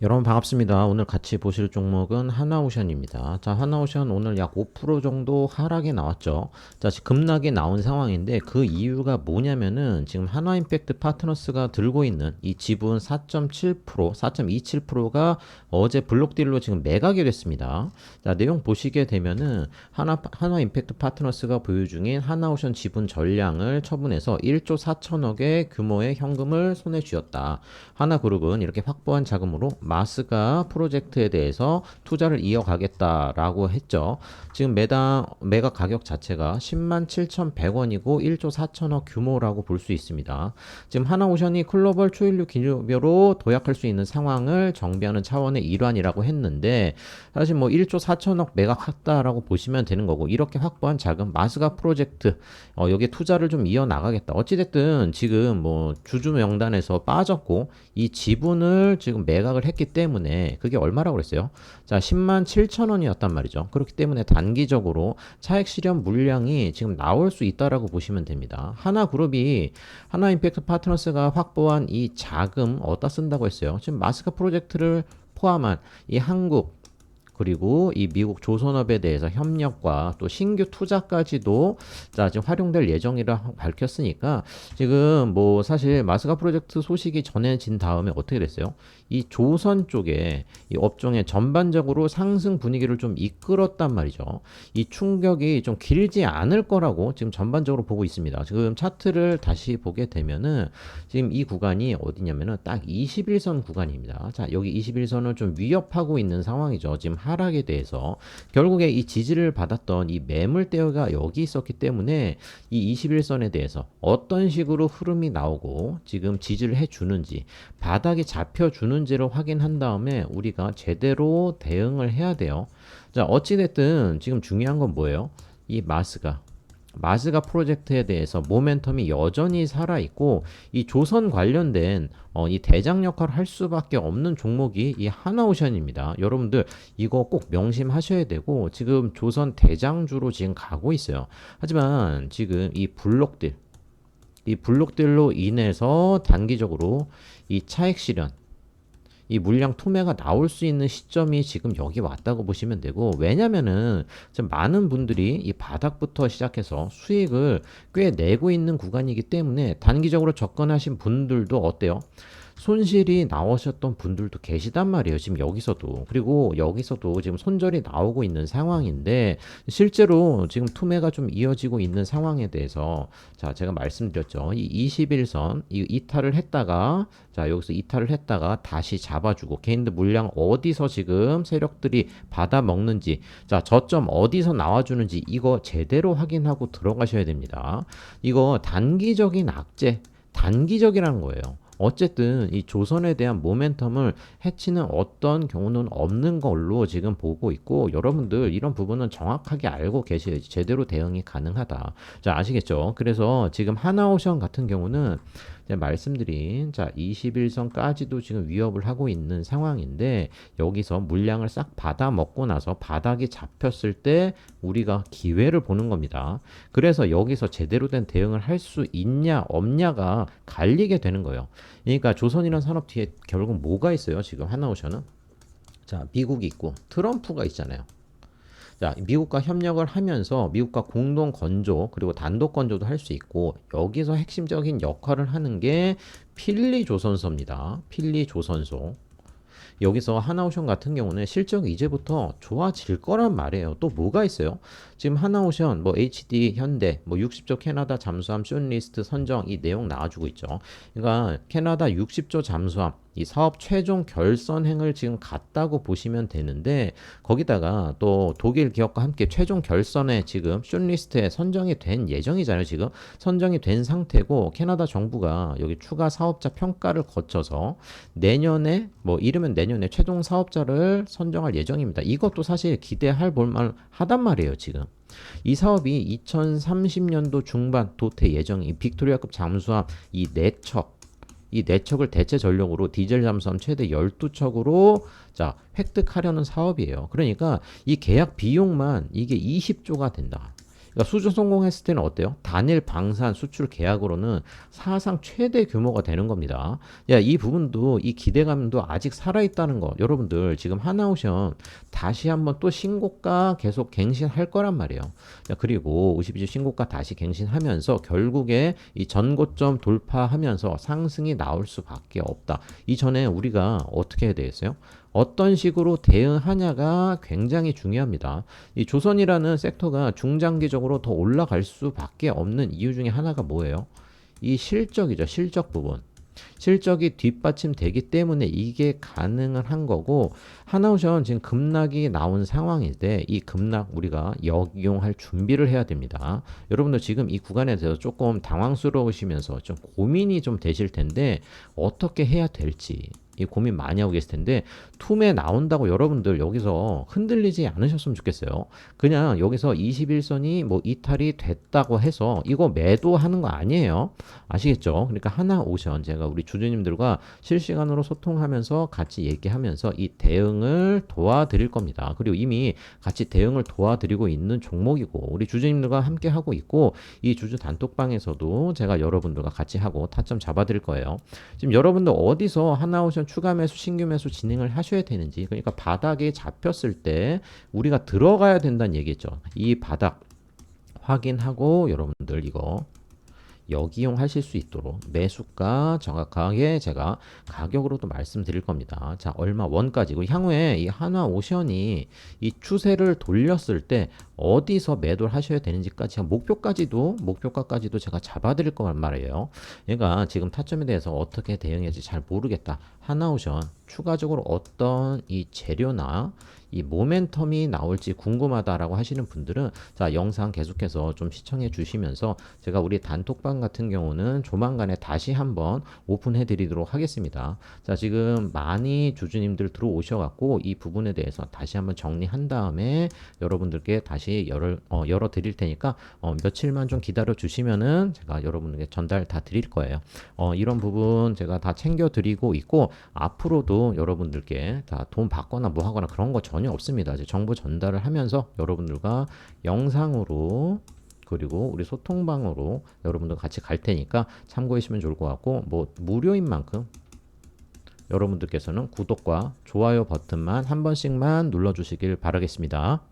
여러분 반갑습니다. 오늘 같이 보실 종목은 하나오션입니다. 자, 하나오션 오늘 약 5% 정도 하락이 나왔죠. 자, 급락이 나온 상황인데 그 이유가 뭐냐면은 지금 하나임팩트 파트너스가 들고 있는 이 지분 4.7%, 4.27%가 어제 블록딜로 지금 매각이 됐습니다. 자, 내용 보시게 되면은 하나 하나임팩트 파트너스가 보유 중인 하나오션 지분 전량을 처분해서 1조 4천억의 규모의 현금을 손에 쥐었다. 하나그룹은 이렇게 확보한 자금으로 마스가 프로젝트에 대해서 투자를 이어가겠다라고 했죠. 지금 매당 매각 가격 자체가 10만 7,100원이고 1조 4천억 규모라고 볼 수 있습니다. 지금 하나오션이 글로벌 초일류 기류별로 도약할 수 있는 상황을 정비하는 차원의 일환이라고 했는데 사실 뭐 1조 4천억 매각했다라고 보시면 되는 거고 이렇게 확보한 자금 마스가 프로젝트 어, 여기에 투자를 좀 이어 나가겠다. 어찌됐든 지금 뭐 주주 명단에서 빠졌고 이 지분을 지금 매각을 했기 때문에 그게 얼마라고 그랬어요? 자, 10만 7천 원이었단 말이죠. 그렇기 때문에 단기적으로 차액 실현 물량이 지금 나올 수 있다라고 보시면 됩니다. 하나 그룹이 하나 임팩트 파트너스가 확보한 이 자금 어디다 쓴다고 했어요? 지금 마스크 프로젝트를 포함한 이 한국 그리고 이 미국 조선업에 대해서 협력과 또 신규 투자까지도 자 지금 활용될 예정이라 밝혔으니까 지금 뭐 사실 마스가 프로젝트 소식이 전해진 다음에 어떻게 됐어요? 이 조선 쪽에 이 업종의 전반적으로 상승 분위기를 좀 이끌었단 말이죠. 이 충격이 좀 길지 않을 거라고 지금 전반적으로 보고 있습니다. 지금 차트를 다시 보게 되면은 지금 이 구간이 어디냐면은 딱 21선 구간입니다. 자, 여기 21선을 좀 위협하고 있는 상황이죠. 지금 하락에 대해서 결국에 이 지지를 받았던 이 매물대가 여기 있었기 때문에 이 21선에 대해서 어떤 식으로 흐름이 나오고 지금 지지를 해 주는지 바닥이 잡혀 주는지를 확인한 다음에 우리가 제대로 대응을 해야 돼요. 자, 어찌됐든 지금 중요한 건 뭐예요? 이 마스가 마스가 프로젝트에 대해서 모멘텀이 여전히 살아 있고 이 조선 관련된 어, 이 대장 역할을 할 수밖에 없는 종목이 이 하나오션입니다. 여러분들 이거 꼭 명심하셔야 되고 지금 조선 대장주로 지금 가고 있어요. 하지만 지금 이 블록들 이 블록들로 인해서 단기적으로 이 차액 실현 이 물량 투매가 나올 수 있는 시점이 지금 여기 왔다고 보시면 되고 왜냐면은 지금 많은 분들이 이 바닥부터 시작해서 수익을 꽤 내고 있는 구간이기 때문에 단기적으로 접근하신 분들도 어때요? 손실이 나오셨던 분들도 계시단 말이에요. 지금 여기서도. 그리고 여기서도 지금 손절이 나오고 있는 상황인데 실제로 지금 투매가 좀 이어지고 있는 상황에 대해서 자, 제가 말씀드렸죠. 이 21선 이 이탈을 했다가 자, 여기서 이탈을 했다가 다시 잡아주고 개인들 물량 어디서 지금 세력들이 받아 먹는지 자, 저점 어디서 나와 주는지 이거 제대로 확인하고 들어가셔야 됩니다. 이거 단기적인 악재 단기적이라는 거예요. 어쨌든 이 조선에 대한 모멘텀을 해치는 어떤 경우는 없는 걸로 지금 보고 있고 여러분들 이런 부분은 정확하게 알고 계셔야지 제대로 대응이 가능하다. 자, 아시겠죠? 그래서 지금 하나오션 같은 경우는 말씀드린 자 21선까지도 지금 위협을 하고 있는 상황인데 여기서 물량을 싹 받아 먹고 나서 바닥이 잡혔을 때 우리가 기회를 보는 겁니다. 그래서 여기서 제대로 된 대응을 할 수 있냐 없냐가 갈리게 되는 거예요. 그러니까 조선이라는 산업 뒤에 결국 뭐가 있어요? 지금 하나오션은 자 미국이 있고 트럼프가 있잖아요. 자, 미국과 협력을 하면서 미국과 공동 건조 그리고 단독 건조도 할 수 있고 여기서 핵심적인 역할을 하는 게 필리 조선소입니다. 필리 조선소. 여기서 하나오션 같은 경우는 실적이 이제부터 좋아질 거란 말이에요. 또 뭐가 있어요? 지금 하나오션, 뭐 HD, 현대, 뭐 60조 캐나다 잠수함 쇼리스트 선정 이 내용 나와주고 있죠. 그러니까 캐나다 60조 잠수함 이 사업 최종 결선행을 지금 갔다고 보시면 되는데 거기다가 또 독일 기업과 함께 최종 결선에 지금 숏리스트에 선정이 된 예정이잖아요. 지금 선정이 된 상태고 캐나다 정부가 여기 추가 사업자 평가를 거쳐서 내년에 뭐 이르면 내년에 최종 사업자를 선정할 예정입니다. 이것도 사실 기대할 볼만 하단 말이에요. 지금. 이 사업이 2030년도 중반 도태 예정이 빅토리아급 잠수함 이 네척 이 네척을 대체 전력으로 디젤 잠수함 최대 12척으로 자, 획득하려는 사업이에요. 그러니까 이 계약 비용만 이게 20조가 된다. 그러니까 수주 성공했을 때는 어때요? 단일 방산 수출 계약으로는 사상 최대 규모가 되는 겁니다. 야, 이 부분도 이 기대감도 아직 살아있다는 거. 여러분들 지금 하나오션 다시 한번 또 신고가 계속 갱신할 거란 말이에요. 자, 그리고 52주 신고가 다시 갱신하면서 결국에 이 전고점 돌파하면서 상승이 나올 수밖에 없다. 이전에 우리가 어떻게 해야 되겠어요? 어떤 식으로 대응하냐가 굉장히 중요합니다. 이 조선이라는 섹터가 중장기적으로 더 올라갈 수밖에 없는 이유 중에 하나가 뭐예요? 이 실적이죠. 실적 부분. 실적이 뒷받침되기 때문에 이게 가능을 한 거고 하나오션 지금 급락이 나온 상황인데 이 급락 우리가 역이용할 준비를 해야 됩니다. 여러분들 지금 이 구간에 대해서 조금 당황스러우시면서 좀 고민이 좀 되실 텐데 어떻게 해야 될지 이 고민 많이 하고 계실 텐데 툼에 나온다고 여러분들 여기서 흔들리지 않으셨으면 좋겠어요. 그냥 여기서 21선이 뭐 이탈이 됐다고 해서 이거 매도하는 거 아니에요. 아시겠죠? 그러니까 하나 오션 제가 우리 주주님들과 실시간으로 소통하면서 같이 얘기하면서 이 대응을 도와드릴 겁니다. 그리고 이미 같이 대응을 도와드리고 있는 종목이고 우리 주주님들과 함께 하고 있고 이 주주 단톡방에서도 제가 여러분들과 같이 하고 타점 잡아드릴 거예요. 지금 여러분들 어디서 하나오션 추가 매수, 신규 매수 진행을 하셔야 되는지 그러니까 바닥에 잡혔을 때 우리가 들어가야 된다는 얘기죠. 이 바닥 확인하고 여러분들 이거 역이용 하실 수 있도록 매수가 정확하게 제가 가격으로도 말씀드릴 겁니다. 자, 얼마 원까지고 향후에 이 하나 오션이 이 추세를 돌렸을 때 어디서 매도를 하셔야 되는지까지 목표까지도 목표가까지도 제가 잡아드릴 거란 말이에요. 얘가 지금 타점에 대해서 어떻게 대응할지 잘 모르겠다. 하나오션 추가적으로 어떤 이 재료나 이 모멘텀이 나올지 궁금하다라고 하시는 분들은 자 영상 계속해서 좀 시청해 주시면서 제가 우리 단톡방 같은 경우는 조만간에 다시 한번 오픈해 드리도록 하겠습니다. 자 지금 많이 주주님들 들어오셔갖고 이 부분에 대해서 다시 한번 정리한 다음에 여러분들께 다시 열어 어, 열어 드릴 테니까 어, 며칠만 좀 기다려 주시면은 제가 여러분에게 전달 다 드릴 거예요. 어, 이런 부분 제가 다 챙겨 드리고 있고 앞으로도 여러분들께 다 돈 받거나 뭐 하거나 그런 거 전혀 없습니다. 이제 정보 전달을 하면서 여러분들과 영상으로 그리고 우리 소통방으로 여러분들 같이 갈 테니까 참고하시면 좋을 것 같고 뭐 무료인 만큼 여러분들께서는 구독과 좋아요 버튼만 한 번씩만 눌러주시길 바라겠습니다.